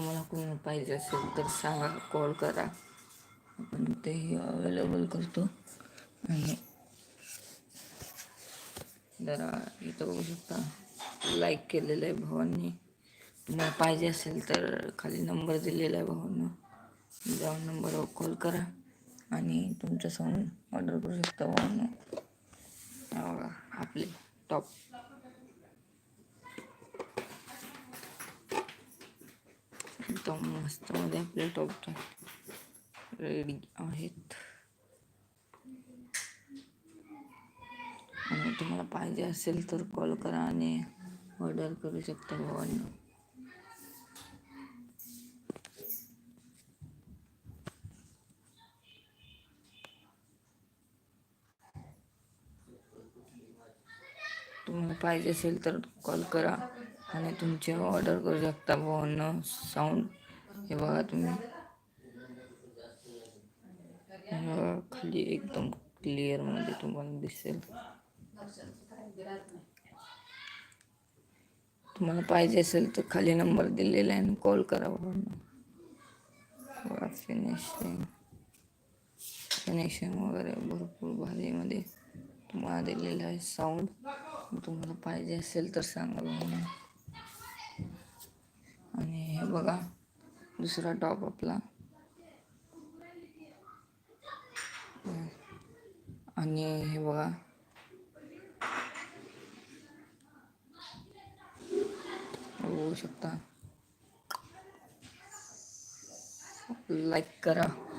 तुम्हाला कोणी पाहिजे असेल तर सांगा कॉल करा. आपण तेही अवेलेबल करतो. आणि जरा इथं बघू शकता लाईक केलेलं आहे भावांनी. तुम्हाला पाहिजे असेल तर खाली नंबर दिलेला आहे भावांना. जाऊन नंबरवर कॉल करा. आणि तुमच्या सांगून ऑर्डर करू शकता भावांना. आपले टॉप एकदम मस्त मध्ये आपले टॉप टॉप रेडी आहेत. आणि तुम्हाला पाहिजे असेल तर कॉल करा आणि ऑर्डर करू शकता भावांना. तुम्हाला पाहिजे असेल तर कॉल करा. आणि तुमचे ऑर्डर करू शकता भावांना साऊंड हे बघा तुम्ही हे बघा, खाली एकदम मध्ये तुम्हाला दिसेल तुम्हाला पाहिजे असेल तर खाली नंबर दिलेला आहे कॉल करा बघा फिनिशिंग फिनिशिंग वगैरे भरपूर भारीमध्ये तुम्हाला दिलेलं आहे साऊंड तुम्हाला पाहिजे असेल तर सांगा हे बघा. दुसरा टॉप आपला. आणि हे बघा. बघू शकता. लाईक करा.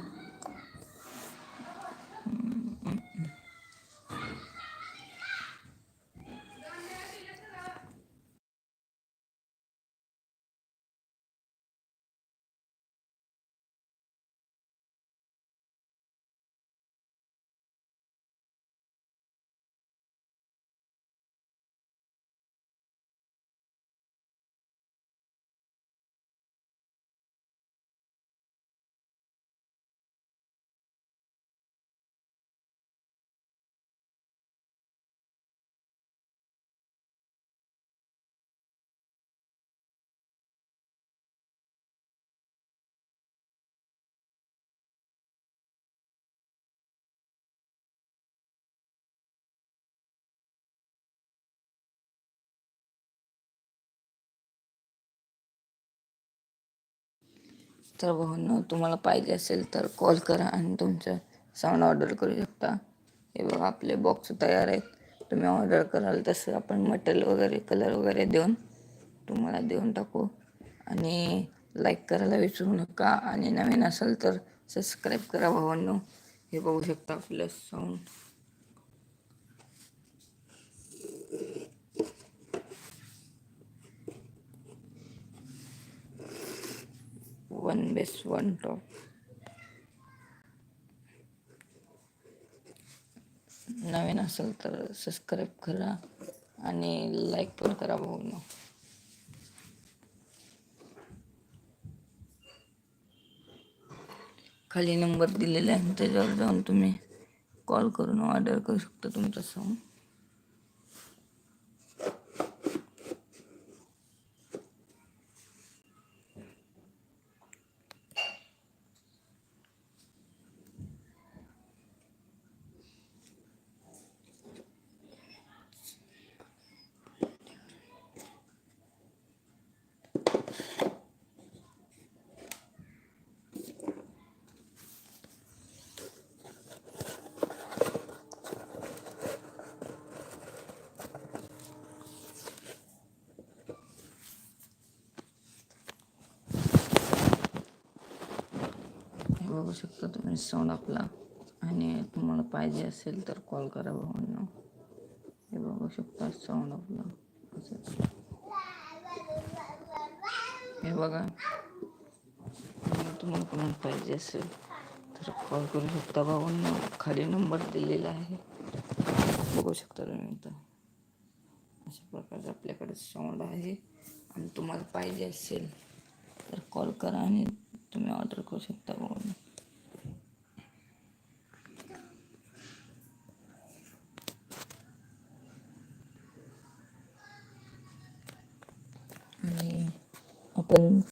तर भाऊंनो तुम्हाला पाहिजे असेल तर कॉल करा आणि तुमचं साऊंड ऑर्डर करू शकता. हे बघा आपले बॉक्स तयार आहेत. तुम्ही ऑर्डर कराल तसं आपण मटेरियल वगैरे कलर वगैरे देऊन तुम्हाला देऊन टाकू. आणि लाईक करायला विसरू नका. आणि नवीन असेल तर सबस्क्राईब करा भावांनो. हे बघू शकता आपलं sound one bass one top नवीन असेल तर सबस्क्राईब करा आणि लाईक पण करा बघून खाली नंबर दिलेला आहे त्याच्यावर जाऊन तुम्ही कॉल करून ऑर्डर करू शकता तुमचा सॉंग बघू शकता तुम्ही साऊंड आपला. आणि तुम्हाला पाहिजे असेल तर कॉल करा भावांना. हे बघू शकता साऊंड आपला. असं. हे बघा. तुम्हाला कोणाला पाहिजे असेल तर कॉल करू शकता भावांना. खाली नंबर दिलेला आहे. बघू शकता तुम्ही तर अशा प्रकारचं आपल्याकडे साऊंड आहे. आणि तुम्हाला पाहिजे असेल तर कॉल करा आणि तुम्ही ऑर्डर करू शकता भावांना. And.